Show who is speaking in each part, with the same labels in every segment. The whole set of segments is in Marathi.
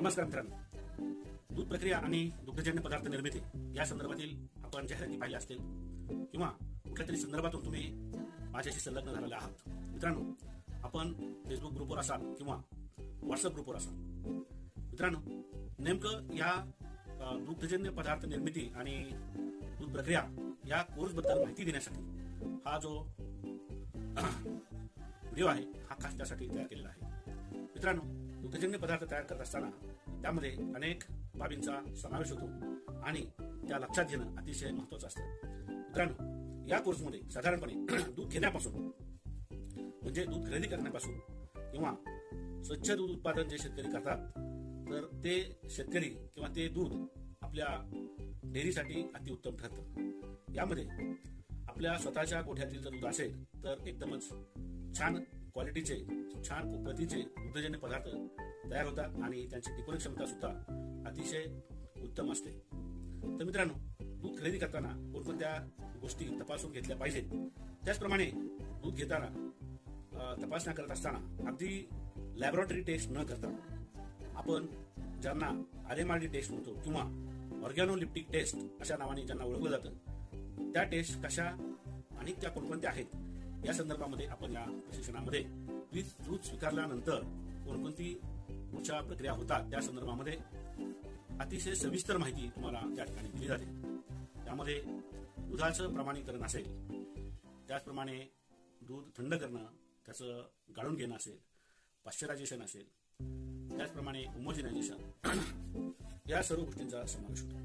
Speaker 1: नमस्कार मित्रांनो. दूध प्रक्रिया आणि दुग्धजन्य पदार्थ निर्मिती या संदर्भातील आपण जाहिराती पाहिल्या असतील किंवा कुठल्या तरी संदर्भातून तुम्ही माझ्याशी संलग्न झालेले आहात. मित्रांनो आपण फेसबुक ग्रुपवर असाल किंवा व्हॉट्सअप ग्रुपवर असाल. मित्रांनो नेमकं या दुग्धजन्य पदार्थ निर्मिती आणि दूध प्रक्रिया या कोर्सबद्दल माहिती देण्यासाठी हा जो व्हिडिओ आहे हा खास त्यासाठी तयार केलेला आहे. मित्रांनो दुग्धजन्य पदार्थ तयार करत असताना त्यामध्ये अनेक बाबींचा समावेश होतो आणि त्या लक्षात घेणं अतिशय महत्वाचं असतं. मित्रांनो या कोर्समध्ये साधारणपणे दूध घेण्यापासून म्हणजे दूध खरेदी करण्यापासून किंवा स्वच्छ दूध उत्पादन जे शेतकरी करतात तर ते शेतकरी किंवा ते दूध आपल्या डेअरीसाठी अतिउत्तम ठरतं. यामध्ये आपल्या स्वतःच्या गोठ्यातील जर दूध असेल तर एकदमच छान क्वालिटीचे छान प्रतीचे दुग्धजन्य पदार्थ तयार होतात आणि त्यांची टिकवण क्षमता सुद्धा अतिशय उत्तम असते. तर मित्रांनो दूध खरेदी करताना कोणकोणत्या गोष्टी तपासून घेतल्या पाहिजेत? त्याचप्रमाणे दूध घेताना तपासण्या करत असताना अगदी लॅबोरेटरी टेस्ट न करता आपण ज्यांना आरेमार्डी टेस्ट म्हणतो किंवा ऑर्गॅनोलिप्टिक टेस्ट अशा नावाने ज्यांना ओळखलं जातं त्या टेस्ट कशा आणि त्या कोणकोणत्या आहेत? या संदर्भामध्ये आपण या प्रशिक्षणामध्ये दूध दूध स्वीकारल्यानंतर कोणकोणती ऊर्जा प्रक्रिया होतात त्या संदर्भामध्ये अतिशय सविस्तर माहिती तुम्हाला त्या ठिकाणी दिली जाते. त्यामध्ये दुधाचं प्रमाणीकरण असेल त्याचप्रमाणे दूध थंड करणं त्याचं गाळून घेणं असेल पाश्चरायझेशन असेल त्याचप्रमाणे होमोजिनायझेशन या सर्व गोष्टींचा समावेश होतो.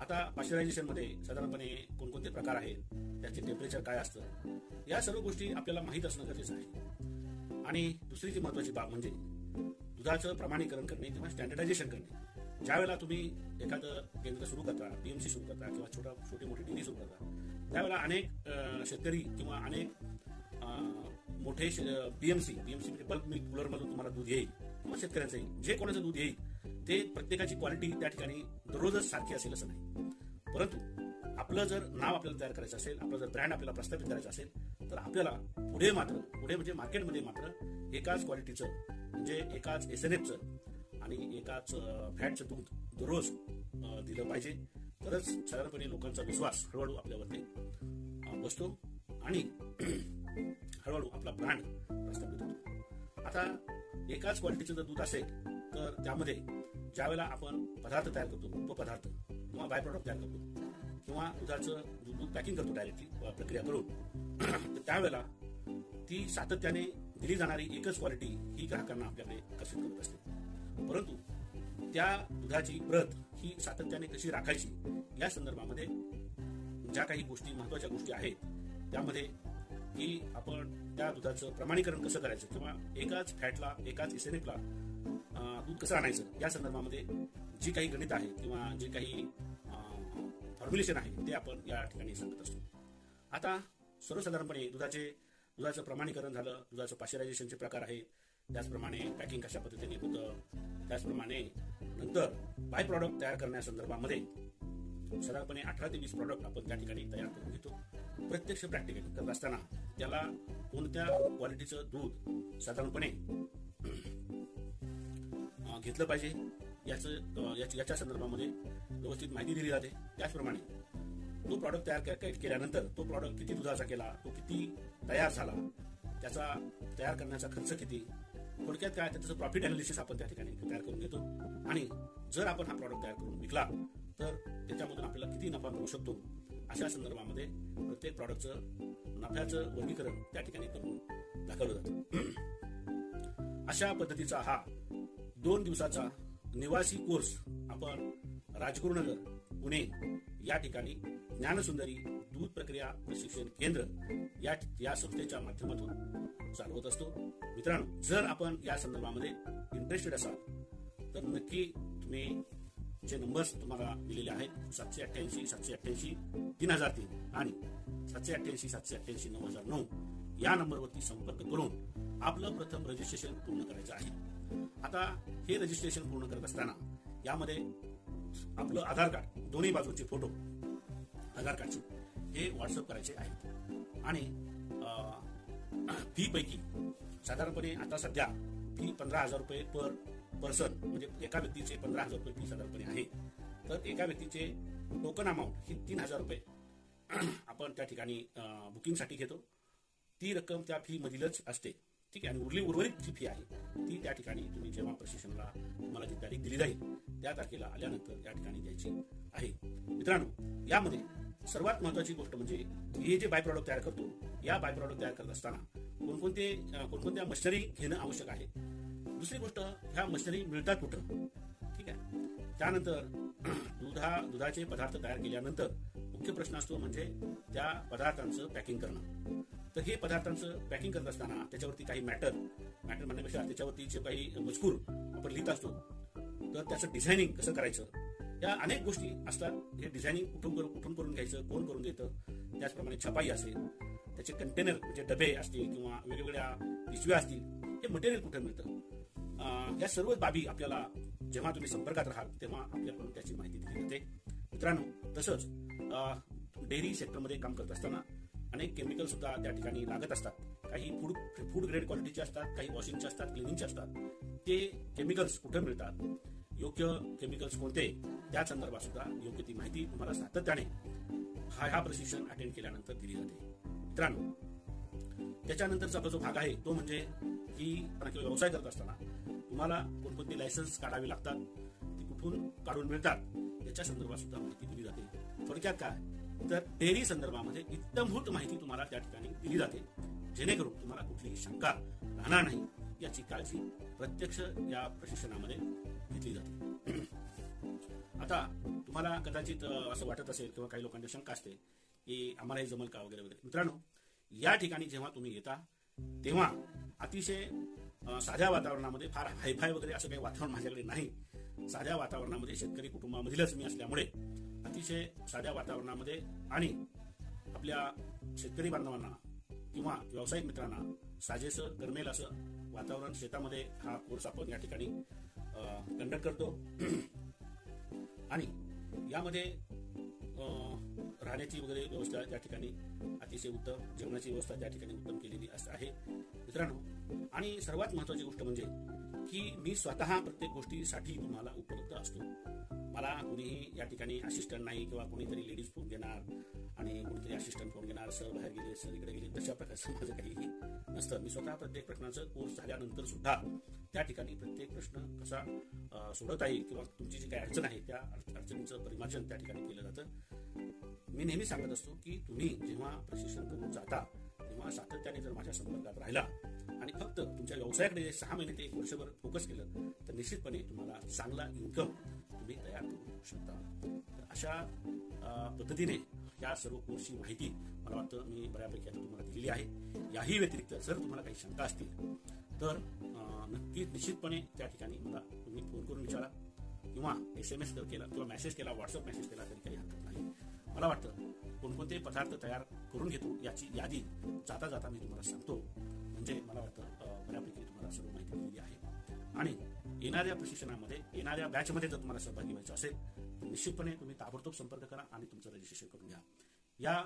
Speaker 1: आता पाश्चरायझेशनमध्ये साधारणपणे कोणकोणते प्रकार आहेत त्याचे टेम्परेचर काय असतं या सर्व गोष्टी आपल्याला माहीत असणं गरजेचं आहे. आणि दुसरी जी महत्वाची बाब म्हणजे दुधाचं प्रमाणीकरण करणे किंवा स्टँडर्डायझेशन करणे. ज्यावेळेला तुम्ही एखादं केंद्र सुरू करता पीएमसी सुरू करता किंवा छोटा छोटी मोठी डेअरी सुरू करता त्यावेळेला अनेक शेतकरी किंवा अनेक मोठे पीएमसी पीएमसी म्हणजे बल्क मिल्क कूलर मधून तुम्हाला दूध येईल किंवा शेतकऱ्यांचं येईल. जे कोणाचं दूध येईल ते प्रत्येकाची क्वालिटी त्या ठिकाणी दररोजच सारखी असेल असं नाही. परंतु आपलं जर नाव आपल्याला तयार करायचं असेल आपलं जर ब्रँड आपल्याला प्रस्थापित करायचं असेल तर आपल्याला पुढे मात्र पुढे म्हणजे मार्केटमध्ये मात्र एकाच क्वालिटीचं म्हणजे एकाच एस एन एफचं आणि एकाच फॅटचं दूध दररोज दिलं पाहिजे. तरच साधारणपणे लोकांचा विश्वास हळूहळू आपल्यावरती बसतो आणि हळूहळू आपला ब्रँड प्रस्थापित होतो. आता एकाच क्वालिटीचं जर दूध असेल तर त्यामध्ये ज्यावेळेला आपण पदार्थ तयार करतो उपपदार्थ किंवा बाय प्रॉडक्ट तयार करतो किंवा दुधाचं दूध पॅकिंग करतो डायरेक्टली प्रक्रिया करून. तर त्यावेळेला ती सातत्याने दिली जाणारी एकच क्वालिटी ही ग्राहकांना आपल्याकडे आकर्षित करत असते. परंतु त्या दुधाची प्रत ही सातत्याने कशी राखायची या संदर्भामध्ये ज्या काही गोष्टी महत्त्वाच्या गोष्टी आहेत त्यामध्ये की आपण त्या दुधाचं प्रमाणीकरण कसं करायचं किंवा एकाच फॅटला एकाच एसएनएफला दूध कसं आणायचं या संदर्भामध्ये जी काही गणित आहे किंवा जे काही फॉर्म्युलेशन आहे ते आपण या ठिकाणी सांगत असतो. आता सर्वसाधारणपणे दुधाचे दुधाचं प्रमाणीकरण झालं दुधाचं पाश्चरायझेशनचे प्रकार आहे त्याचप्रमाणे पॅकिंग कशा पद्धतीने होतं त्याचप्रमाणे नंतर बाय प्रॉडक्ट तयार करण्यासंदर्भामध्ये साधारणपणे अठरा ते वीस प्रॉडक्ट आपण त्या ठिकाणी तयार करून घेतो. प्रत्यक्ष प्रॅक्टिकल करत असताना त्याला कोणत्या क्वालिटीचं दूध साधारणपणे घेतलं पाहिजे? याचं याच्या संदर्भामध्ये व्यवस्थित माहिती दिली जाते. त्याचप्रमाणे तो प्रॉडक्ट तयार केल्यानंतर तो प्रॉडक्ट किती दुधाचा केला तो किती तयार झाला त्याचा तयार करण्याचा खर्च किती थोडक्यात काय त्याचं प्रॉफिट अनालिसिस आपण त्या ठिकाणी तयार करून घेतो. आणि जर आपण हा प्रॉडक्ट तयार करून विकला तर त्याच्यामधून आपल्याला किती नफा मिळू शकतो अशा संदर्भामध्ये प्रत्येक प्रॉडक्टचं नफ्याचं वर्गीकरण त्या ठिकाणी करून दाखवलं जातं. अशा पद्धतीचा हा दोन दिवसाचा निवासी कोर्स आपण राजगुरुनगर पुणे या ठिकाणी ज्ञानसुंदरी दूध प्रक्रिया प्रशिक्षण केंद्र या या संस्थेच्या माध्यमातून चालवत असतो. मित्रांनो जर आपण या संदर्भामध्ये इंटरेस्टेड असाल तर नक्की तुम्ही जे नंबर्स तुम्हाला दिलेले आहेत सातशे अठ्ठ्याऐंशी सातशे अठ्ठ्याऐंशी तीन हजार तीन आणि सातशे अठ्ठ्याऐंशी सातशे अठ्ठ्याऐंशी नऊ हजार नऊ या नंबरवरती संपर्क करून आपलं प्रथम रजिस्ट्रेशन पूर्ण करायचं आहे. आता हे रजिस्ट्रेशन पूर्ण करत असताना यामध्ये आपलं आधार कार्ड दोन्ही बाजूचे फोटो आधार कार्डचे हे व्हॉट्सअप करायचे आहेत. आणि फी पैकी साधारणपणे आता सध्या फी पंधरा हजार रुपये पर पर्सन म्हणजे एका व्यक्तीचे पंधरा हजार रुपये फी साधारणपणे आहे. तर एका व्यक्तीचे टोकन अमाऊंट ही तीन हजार रुपये आपण त्या ठिकाणी बुकिंगसाठी घेतो. ती रक्कम त्या फीमधीलच असते. ठीक आहे. आणि उरली उर्वरित जी फी आहे ती त्या ठिकाणी तुम्ही जेव्हा प्रशिक्षणाला तुम्हाला जी तारीख दिली जाईल त्या तारखेला आल्यानंतर या ठिकाणी द्यायची आहे. मित्रांनो यामध्ये सर्वात महत्वाची गोष्ट म्हणजे हे जे बाय प्रॉडक्ट तयार करतो या बाय प्रॉडक्ट तयार करत असताना कोणकोणते कोणकोणत्या मशिनरी घेणं आवश्यक आहे? दुसरी गोष्ट ह्या मशिनरी मिळतात कुठं? ठीक आहे. त्यानंतर दुधा दुधाचे पदार्थ तयार केल्यानंतर मुख्य प्रश्न असतो म्हणजे त्या पदार्थांचं पॅकिंग करणं. तर हे पदार्थांचं पॅकिंग करत असताना त्याच्यावरती काही मॅटर मॅटर म्हणण्यापेक्षा त्याच्यावरती जे काही मजकूर आपण लिहित असतो तर त्याचं डिझायनिंग कसं करायचं? या अनेक गोष्टी असतात. हे डिझायनिंग कुठून करून कुठून करून घ्यायचं कोण करून देतं त्याचप्रमाणे छपाई असेल त्याचे कंटेनर म्हणजे डबे असतील किंवा वेगवेगळ्या पिशव्या असतील हे मटेरियल कुठे मिळतं? या सर्व बाबी आपल्याला जेव्हा तुम्ही संपर्कात राहाल तेव्हा आपल्याकडून त्याची माहिती दिली जाते. मित्रांनो तसंच डेअरी सेक्टरमध्ये काम करत असताना अनेक केमिकल सुद्धा त्या ठिकाणी लागत असतात. काही फूड फूड ग्रेड क्वालिटीचे असतात काही वॉशिंगचे असतात क्लिनिंगचे असतात. ते केमिकल्स कुठे मिळतात? योग्य केमिकल्स कोणते? त्या संदर्भात सुद्धा योग्य ती माहिती तुम्हाला सातत्याने हा हा प्रशिक्षण अटेंड केल्यानंतर दिली जाते. मित्रांनो त्याच्यानंतरचा आपला जो भाग आहे तो म्हणजे की व्यवसाय करत असताना तुम्हाला कोणकोणते लायसन्स काढावे लागतात ती कुठून काढून मिळतात याच्या संदर्भात सुद्धा माहिती दिली जाते. थोडक्यात काय? तर डेअरी संदर्भामध्ये इत्तमभूत माहिती तुम्हाला त्या ठिकाणी दिली जाते. जेणेकरून तुम्हाला कुठलीही शंका राहणार नाही याची काळजी प्रत्यक्ष या प्रशिक्षणामध्ये घेतली जाते. आता तुम्हाला कदाचित असं वाटत असेल किंवा काही लोकांची शंका असते की आम्हाला हे जमल का वगैरे वगैरे. मित्रांनो या ठिकाणी जेव्हा तुम्ही येता तेव्हा अतिशय साध्या वातावरणामध्ये फार हायफाय वगैरे असं काही वातावरण माझ्याकडे नाही. साध्या वातावरणामध्ये शेतकरी कुटुंबामधीलच मी असल्यामुळे अतिशय साध्या वातावरणामध्ये आणि आपल्या शेतकरी बांधवांना किंवा व्यावसायिक मित्रांना साजेसं गरमेल असं वातावरण शेतामध्ये हा कोर्स आपण या ठिकाणी कंडक्ट करतो. आणि यामध्ये राहण्याची वगैरे व्यवस्था त्या ठिकाणी अतिशय उत्तम जेवणाची व्यवस्था त्या ठिकाणी उत्तम केलेली असं आहे. मित्रांनो आणि सर्वात महत्वाची गोष्ट म्हणजे की मी स्वतः प्रत्येक गोष्टीसाठी तुम्हाला उपलब्ध असतो. मला कुणीही या ठिकाणी असिस्टंट नाही किंवा कोणीतरी लेडीज फोन घेणार आणि कोणीतरी असिस्टंट फोन घेणार सर बाहेर गेले सर इकडे गेले तशा प्रकारचं माझं काहीही नसतं. मी स्वतः प्रत्येक प्रश्नाचं कोर्स झाल्यानंतर सुद्धा त्या ठिकाणी प्रत्येक प्रश्न कसा सोडत सोडवता येईल किंवा तुमची जी काही अडचण आहे त्या अडचणीचं परिमार्जन त्या ठिकाणी केलं जातं. मी नेहमी सांगत असतो की तुम्ही जेव्हा प्रशिक्षण करून जाता तेव्हा सातत्याने जर माझ्या संपर्कात राहिला आणि फक्त तुमच्या व्यवसायाकडे सहा महिने ते एक वर्षभर फोकस केलं तर निश्चितपणे तुम्हाला चांगला इन्कम तुम्ही तयार करू शकता. तर अशा पद्धतीने या सर्व कोर्सची माहिती मला वाटतं मी बऱ्यापैकी आता तुम्हाला दिलेली आहे. याही व्यतिरिक्त जर तुम्हाला काही शंका असतील तर नक्की निश्चितपणे त्या ठिकाणी मला तुम्ही फोन करून विचारा किंवा एस एम एस केला किंवा मेसेज केला व्हॉट्सअप मेसेज केला तरी काही हरकत मला वाटतं कोणकोणते पदार्थ तयार करून घेतो याची यादी जाता जाता मी तुम्हाला सांगतो. म्हणजे मला वाटतं बऱ्यापैकी तुम्हाला सर्व माहिती दिलेली आहे. आणि येणाऱ्या प्रशिक्षणामध्ये येणाऱ्या बॅचमध्ये जर तुम्हाला सहभागी व्हायचं असेल तर निश्चितपणे तुम्ही ताबडतोब संपर्क करा आणि तुमचं रजिस्ट्रेशन करून घ्या. या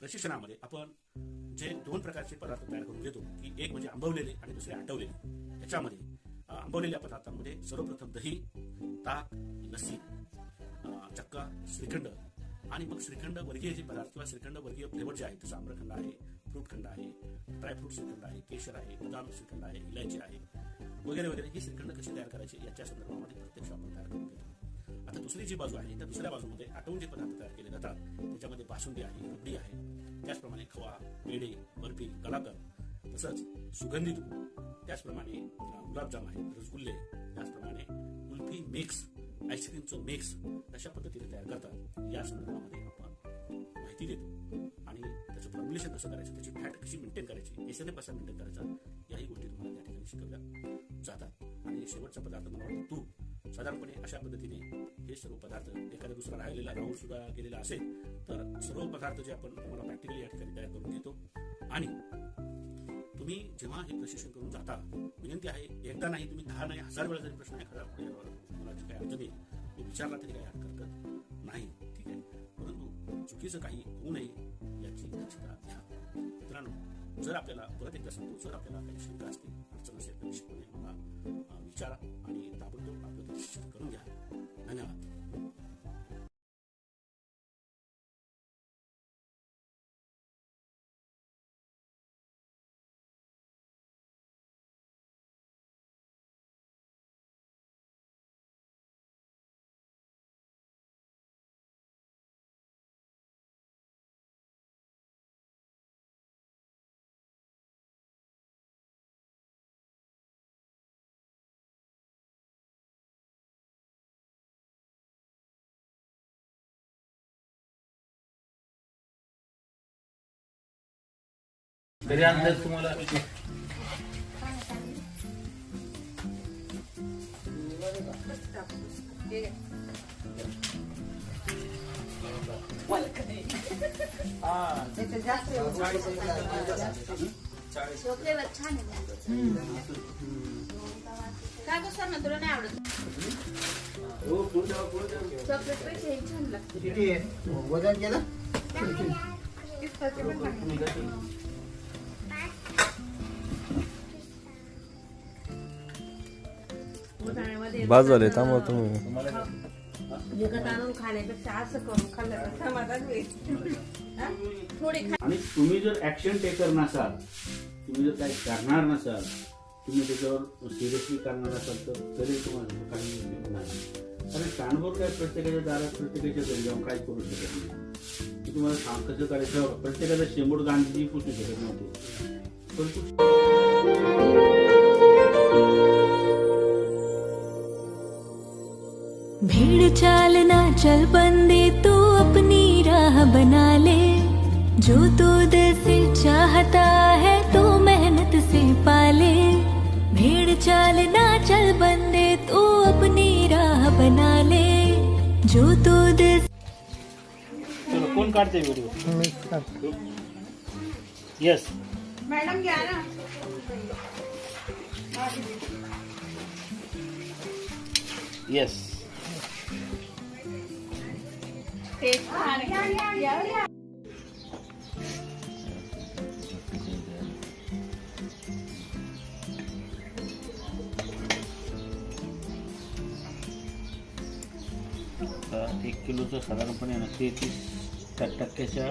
Speaker 1: प्रशिक्षणामध्ये आपण जे दोन प्रकारचे पदार्थ तयार करून घेतो की एक म्हणजे आंबवलेले आणि दुसरे आटवलेले. याच्यामध्ये आंबवलेल्या पदार्थांमध्ये सर्वप्रथम दही ताक लस्सी चक्का श्रीखंड. आणि मग श्रीखंड वर्गीय जे पदार्थ किंवा श्रीखंड वर्गीय फ्लेवर जे आहेत आम्रखंड आहे फ्रूटखंड आहे ड्रायफ्रूट श्रीखंड आहे केशर आहे बदाम श्रीखंड आहे इलायची आहे वगैरे वगैरे हे श्रीखंड कशी तयार करायचे याच्या संदर्भामध्ये प्रत्यक्ष आपण तयार करून घेतो. आता दुसरी जी बाजू आहे त्या दुसऱ्या बाजूमध्ये आटवून जे पदार्थ तयार केले जातात त्याच्यामध्ये बासुंदी आहे रबडी आहे त्याचप्रमाणे खवा पेढे बर्फी कलाकंद तसंच सुगंधी त्याचप्रमाणे गुलाबजाम आहे रसगुल्ले त्याचप्रमाणे कुल्फी मिक्स आईस्क्रीमचं मिक्स अशा पद्धतीने तयार करतात या संदर्भामध्ये आपण माहिती देतो. आणि त्याचं फॉर्म्युलेशन कसं करायचं त्याची फॅट कशी मेंटेन करायची एस एन ए कसा मेंटेन करायचा याही गोष्टी तुम्हाला त्या ठिकाणी शिकवल्या जातात. आणि शेवटचा पदार्थ मला वाटतं तूप. साधारणपणे अशा पद्धतीने हे सर्व पदार्थ एखादा दुसरा राहिलेला राहून सुद्धा गेलेला असेल तर सर्व पदार्थ जे आपण तुम्हाला प्रॅक्टिकली या ठिकाणी तयार करून घेतो आणि तुम्ही जेव्हा हे प्रशिक्षण करून जाता विनंती आहे एकदा नाही तुम्ही दहा नाही हजार वेळा जरी प्रश्न एखादा तुम्हाला जी काही अडचणी मी तो विचारला तरी काही हरकत नाही. ठीक आहे. परंतु चुकीचं काही होऊ नये याची दक्षता घ्या. मित्रांनो जर आपल्याला परत एकदा सांगतो जर आपल्याला काही शंका असतील अडचण असेल तर निश्चितपणे मला विचारा आणि ताबडतोब आपलं प्रशिक्षण करून घ्या. धन्यवाद.
Speaker 2: तरी अंदाज तुम्हाला?
Speaker 3: फ्लेवर छान काय सर ना तुला नाही आवडत चॉकलेट हे छान लागतं
Speaker 4: किती आहे? वजन केलं?
Speaker 5: बाद झाले थांबा तुम्ही.
Speaker 3: विकत आणून खाण्यापेक्षा असं करून खाल्लं तर समाधान होईल हा? खा
Speaker 2: आणि तुम्ही जर ऍक्शन टेकर नसाल तुम्ही जर काही करणार नसाल तुम्ही त्याच्यावर सिरियसली करणार असाल तर तरी तुम्हाला काही उपयोग नाही. कारण कानभोर काय प्रत्येकाच्या दारात प्रत्येकाच्या घरी जाऊन काही करू शकत नाही. मी तुम्हाला सांग कसं करायचं प्रत्येकाला शेंबूड गांधी पुसू शकत नव्हते. परंतु
Speaker 6: भीड़ चालना चल बंदे तू अपनी राह बना ले। जो तू दिल से चाहता है तो मेहनत से पाले। भीड़ चालना चल बंदे तू अपनी राह बना ले। जो तू दिल
Speaker 2: चलो कोण काढते व्हिडिओ येस
Speaker 3: मॅडम ना
Speaker 2: येस एक किलोचं साधारणपणे ना तेहतीस टक्क्याच्या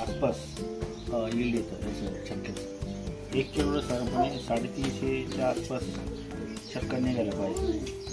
Speaker 2: आसपास येईल येतं याचं शक्यता एक किलोला साधारणपणे साडेतीनशेच्या आसपास शक्का निघायला पाहिजे.